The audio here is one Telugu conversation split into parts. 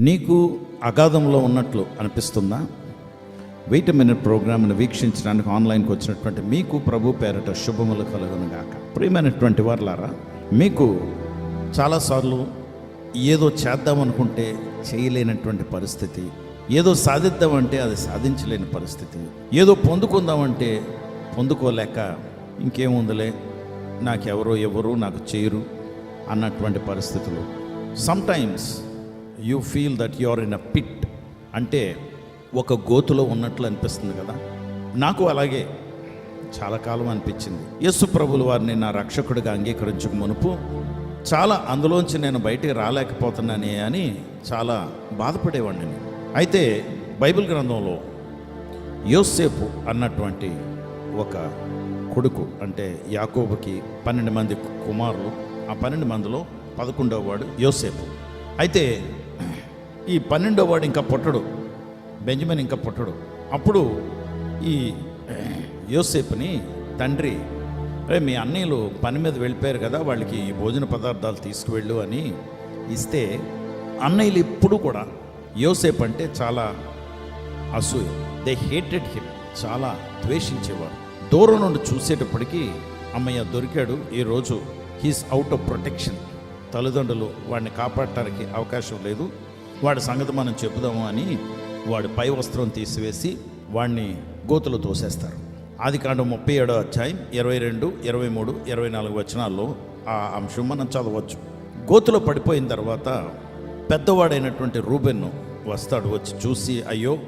నీకు అగాధంలో ఉన్నట్లు అనిపిస్తుందా? వెయిట్ మినిట్ ప్రోగ్రామ్ను వీక్షించడానికి ఆన్లైన్కి వచ్చినటువంటి మీకు ప్రభు పేరట శుభములు కలుగునుగాక ప్రియమైనటువంటి వారులారా మీకు చాలాసార్లు ఏదో చేద్దామనుకుంటే చేయలేనటువంటి పరిస్థితి ఏదో సాధిద్దామంటే అది సాధించలేని పరిస్థితి ఏదో పొందుకుందామంటే పొందుకోలేక ఇంకేముందిలే నాకెవరో ఎవరు నాకు చేయరు అన్నటువంటి పరిస్థితులు. Sometimes you feel that you are in a pit. అంటే ఒక గోతులో ఉన్నట్లు అనిపిస్తుంది కదా? నాకు అలాగే చాలా కాలం అనిపించింది. యేసు ప్రభులు వారిని నా రక్షకుడిగా అంగీకరించక మునుపు చాలా అందులోంచి నేను బయటికి రాలేకపోతున్నానే అని చాలా బాధపడేవాడిని అయితే బైబిల్ గ్రంథంలో యోసేపు అన్నటువంటి ఒక కొడుకు అంటే యాకోబుకి పన్నెండు మంది కుమారులు ఆ పన్నెండు మందిలో పదకొండవ వాడు యోసేపు. అయితే ఈ పన్నెండో వాడు ఇంకా పుట్టడు. బెంజమిన్ ఇంకా పుట్టడు. అప్పుడు ఈ యోసేపుని తండ్రి అరే మీ అన్నయ్యలు పని మీద వెళ్ళిపోయారు కదా వాళ్ళకి ఈ భోజన పదార్థాలు తీసుకువెళ్ళు అని ఇస్తే అన్నయ్యలు ఇప్పుడు కూడా యోసేపు అంటే చాలా అసూయ. దే హేటెడ్ హిమ్ చాలా ద్వేషించేవారు. దూరం నుండి చూసేటప్పటికీ అమ్మయ్య దొరికాడు. ఈరోజు హీస్ అవుట్ ఆఫ్ ప్రొటెక్షన్ తల్లిదండ్రులు వాడిని కాపాడటానికి అవకాశం లేదు. వాడి సంగతి మనం చెబుదాము అని వాడి పై వస్త్రం తీసివేసి వాడిని గోతులు తోసేస్తారు. ఆది కాండం ముప్పై ఏడో అధ్యాయం ఇరవై రెండు ఇరవై మూడు ఇరవై నాలుగు వచనాల్లో ఆ అంశం మనం చదవచ్చు. గోతులో పడిపోయిన తర్వాత పెద్దవాడైనటువంటి రూబెన్ను వస్తాడు వచ్చి చూసి అయ్యో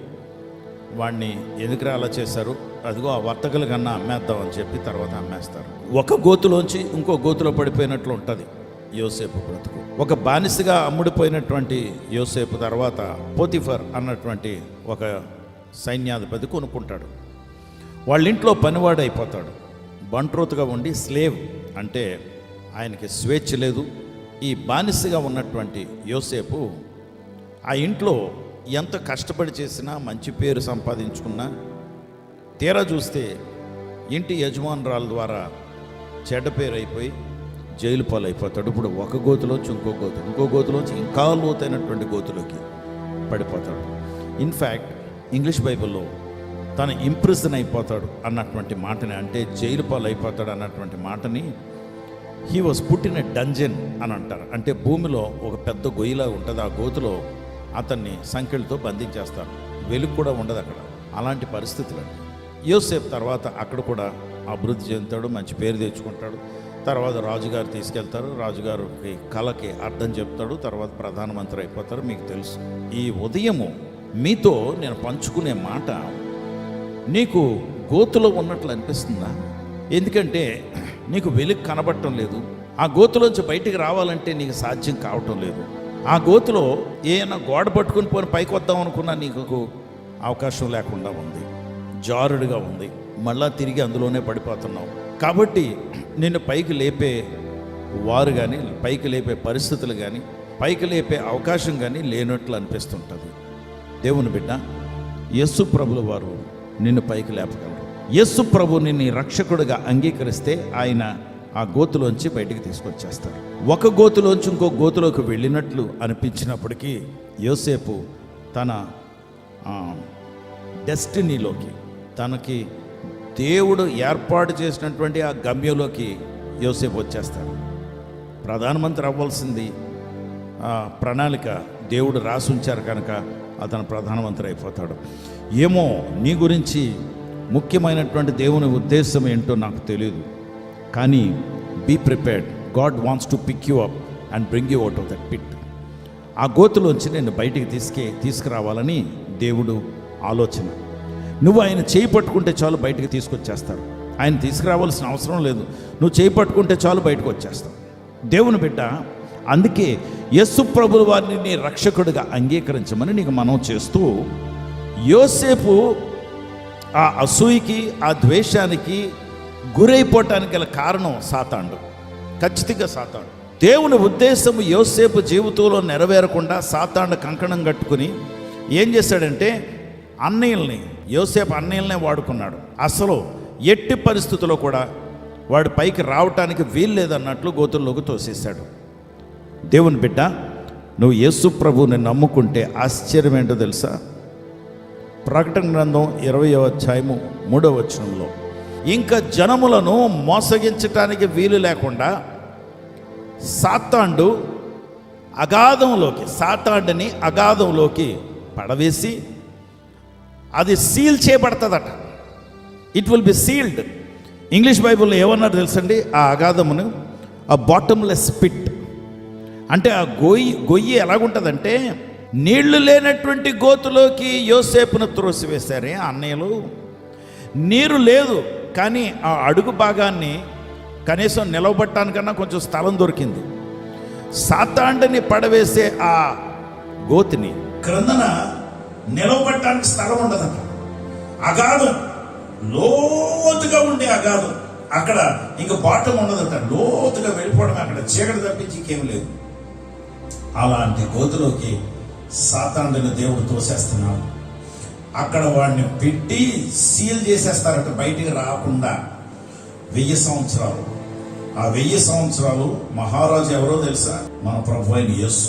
వాడిని ఎందుకురా అలా చేశారు? అదిగో ఆ వర్తకుల కన్నా అమ్మేద్దాం అని చెప్పి తర్వాత అమ్మేస్తారు. ఒక గోతులోంచి ఇంకో గోతులో పడిపోయినట్లు ఉంటుంది. యోసేపు బ్రతుకు. ఒక బానిసగా అమ్ముడిపోయినటువంటి యోసేపు తర్వాత పోతిఫర్ అన్నటువంటి ఒక సైన్యాధిపతి కొనుక్కుంటాడు. వాళ్ళ ఇంట్లో పనివాడు అయిపోతాడు బంట్రోతుగా ఉండి స్లేవ్ అంటే ఆయనకి స్వేచ్ఛ లేదు. ఈ బానిసగా ఉన్నటువంటి యోసేపు ఆ ఇంట్లో ఎంత కష్టపడి చేసినా మంచి పేరు సంపాదించుకున్నా తీరా చూస్తే ఇంటి యజమానురాల ద్వారా చెడ్డ పేరు అయిపోయి జైలు పాలు అయిపోతాడు ఇప్పుడు ఒక గోతులోంచి ఇంకో గోతు ఇంకో గోతులోంచి ఇంకా లోతైనటువంటి గోతులోకి పడిపోతాడు. ఇన్ఫ్యాక్ట్ ఇంగ్లీష్ బైబిల్లో తను ఇంప్రెషన్ అయిపోతాడు అన్నటువంటి మాటని అంటే జైలు పాలు అయిపోతాడు అన్నటువంటి మాటని హీ వాజ్ పుట్టిన డంజన్ అని అంటారు. అంటే భూమిలో ఒక పెద్ద గొయ్యిలా ఉంటుంది ఆ గోతులో అతన్ని సంఖ్యలతో బంధించేస్తారు. వెలుగు కూడా ఉండదు అక్కడ. అలాంటి పరిస్థితులు యోసేపు తర్వాత అక్కడ కూడా అభివృద్ధి చెందుతాడు మంచి పేరు తెచ్చుకుంటాడు. తర్వాత రాజుగారు తీసుకెళ్తారు. రాజుగారికి కళకి అర్థం చెప్తాడు. తర్వాత ప్రధానమంత్రి అయిపోతారు. మీకు తెలుసు. ఈ ఉదయము మీతో నేను పంచుకునే మాట నీకు గోతులో ఉన్నట్లు అనిపిస్తుందా? ఎందుకంటే నీకు వెలుగు కనబడటం లేదు. ఆ గోతులోంచి బయటికి రావాలంటే నీకు సాధ్యం కావటం లేదు. ఆ గోతులో ఏమైనా గోడ పట్టుకుని పోని పైకి వద్దాం అనుకున్నా నీకు అవకాశం లేకుండా ఉంది. జారుడుగా ఉంది. మళ్ళా తిరిగి అందులోనే పడిపోతున్నావు. కాబట్టి నిన్ను పైకి లేపే వారు కానీ పైకి లేపే పరిస్థితులు కానీ పైకి లేపే అవకాశం కానీ లేనట్లు అనిపిస్తుంటుంది. దేవుని బిడ్డ యస్సు ప్రభుల వారు నిన్ను పైకి లేపగలరు. యస్సు ప్రభు నిన్ను రక్షకుడిగా అంగీకరిస్తే ఆయన ఆ గోతులోంచి బయటికి తీసుకొచ్చేస్తారు. ఒక గోతులోంచి ఇంకో గోతులోకి వెళ్ళినట్లు అనిపించినప్పటికీ యోసేపు తన డెస్టినీలోకి తనకి దేవుడు ఏర్పాటు చేసినటువంటి ఆ గమ్యంలోకి యోసేపు వచ్చేస్తాడు. ప్రధానమంత్రి అవ్వాల్సింది ఆ ప్రణాళిక దేవుడు రాసి ఉంచారు కనుక అతను ప్రధానమంత్రి అయిపోతాడు. ఏమో నీ గురించి ముఖ్యమైనటువంటి దేవుని ఉద్దేశం ఏంటో నాకు తెలియదు కానీ be prepared God wants to pick you up and bring you out of that pit ఆ గోతులోంచి నేను బయటికి తీసుకే తీసుకురావాలని దేవుడు ఆలోచన. నువ్వు ఆయన చేయి పట్టుకుంటే చాలు బయటకు తీసుకొచ్చేస్తారు ఆయన తీసుకురావాల్సిన అవసరం లేదు. నువ్వు చేయి పట్టుకుంటే చాలు బయటకు వచ్చేస్తావు. దేవుని బిడ్డ అందుకే యస్సు ప్రభుల వారిని నీ రక్షకుడిగా అంగీకరించమని నీకు మనం చేస్తూ యోసేపు ఆ అసూయకి ఆ ద్వేషానికి గురైపోవటానికి గల కారణం సాతాండు ఖచ్చితంగా సాతాండు దేవుని ఉద్దేశం యోసేపు జీవితంలో నెరవేరకుండా సాతాండు కంకణం కట్టుకుని ఏం చేశాడంటే అన్నయ్యల్ని యోసేపు అన్నయ్యలనే వాడుకున్నాడు. అసలు ఎట్టి పరిస్థితుల్లో కూడా వాడు పైకి రావటానికి వీలు లేదన్నట్లు గోతుల్లోకి తోసేశాడు. దేవుని బిడ్డ నువ్వు యేసు ప్రభువుని నమ్ముకుంటే ఆశ్చర్యం ఏంటో తెలుసా? ప్రకటన గ్రంథం ఇరవయో అధ్యాయము మూడవ వచనంలో ఇంకా జనములను మోసగించటానికి వీలు లేకుండా సాతాండు అగాధంలోకి సాతాండుని అగాధంలోకి పడవేసి అది seal చేయబడుతుందట. It will be sealed English బైబిల్లో ఏమన్నారు తెలుసండి? ఆ అగాధమును ఆ బాటమ్లెస్ పిట్ అంటే ఆ గొయ్యి గొయ్యి ఎలాగుంటుందంటే నీళ్ళు లేనటువంటి గోతులోకి యోసేపును త్రోసివేశారే ఆ అన్నయ్యలు. నీరు లేదు కానీ ఆ అడుగు భాగాన్ని కనీసం నిలవబట్టానికన్నా కొంచెం స్థలం దొరికింది. సాతాండని పడవేసే ఆ గోతిని క్రిందన నిలవబట్టడానికి స్థలం ఉండదంట అగాధం లోతుగా ఉండే అగాధం. అక్కడ ఇంక బాటం ఉండదట లోతుగా వెళ్ళిపోవడం అక్కడ. చీకటి తప్పించి ఇంకేం లేదు. అలాంటి గోతులోకి సాతాండుని దేవుడు తోసేస్తున్నాడు. అక్కడ వాడిని పెట్టి సీల్ చేసేస్తారట బయటికి రాకుండా. వెయ్యి సంవత్సరాలు. ఆ వెయ్యి సంవత్సరాలు మహారాజు ఎవరో తెలుసా? మన ప్రభు అయిన యస్సు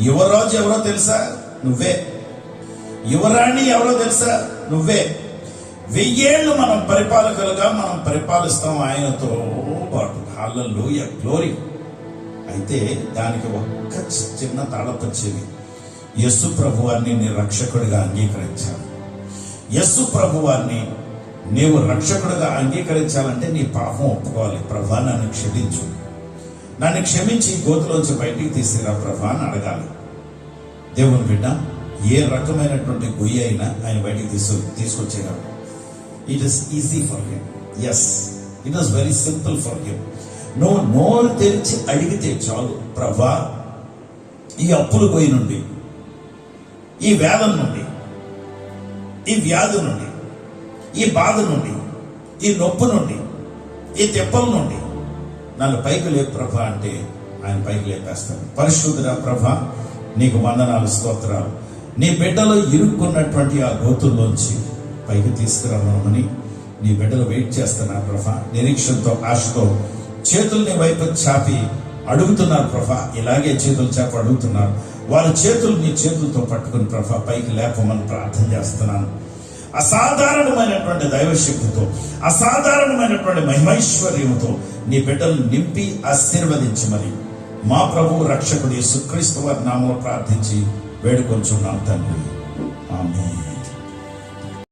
యువరాజు ఎవరో తెలుసా? నువ్వే. యువరాణి ఎవరో తెలుసా? నువ్వే. వెయ్యేళ్ళు మనం పరిపాలకులుగా మనం పరిపాలిస్తాం ఆయనతో పాటు. Hallelujah glory. అయితే దానికి ఒక్క చిన్న తాళపచ్చేది యస్సు ప్రభువాన్ని నీ రక్షకుడిగా అంగీకరించాలి. యస్సు ప్రభువాన్ని నీవు రక్షకుడిగా అంగీకరించాలంటే నీ పాపం ఒప్పుకోవాలి. ప్రభా నన్ను క్షమించు. నన్ను క్షమించి ఈ గోతులోంచి బయటికి తీసిరా ప్రభా అని అడగాలి. దేవుని బిడ్డ ఏ రకమైనటువంటి గొయ్యి అయినా ఆయన బయటికి తీసు తీసుకొచ్చేయగలరు it is easy for him as it is very simple for him నువ్వు నోరు తెరిచి అడిగితే చాలు ప్రభా ఈ అప్పుల గొయ్యి నుండి ఈ వేదం నుండి ఈ వ్యాధి నుండి ఈ బాధ నుండి ఈ నొప్పి నుండి ఈ తెప్పం నుండి నన్ను పైకి లేపు ప్రభ అంటే ఆయన పైకి లేపేస్తాను పరిశుద్ధుడ ప్రభ నీకు వందనాలు స్తోత్రాలు. నీ బిడ్డలో ఇరుక్కున్నటువంటి ఆ గోతుల్లోంచి పైకి తీసుకురామని నీ బిడ్డలు వెయిట్ చేస్తున్నారు ప్రభా. నిరీక్షణతో ఆశతో చేతుల్ని వైపు చాపి అడుగుతున్నారు ప్రభా. ఇలాగే చేతులు చాపి అడుగుతున్నారు. వాళ్ళ చేతులు నీ చేతులతో పట్టుకుని ప్రభా పైకి లేపమని ప్రార్థన చేస్తున్నాను. అసాధారణమైనటువంటి దైవశక్తితో అసాధారణమైనటువంటి మహిమైశ్వర్యంతో నీ బిడ్డలు నింపి ఆశీర్వదించమని మా ప్రభు రక్షకుడి సుక్రీస్తు వారి నామంలో ప్రార్థించి వేడుకొంచున్నాం తండ్రి. ఆమె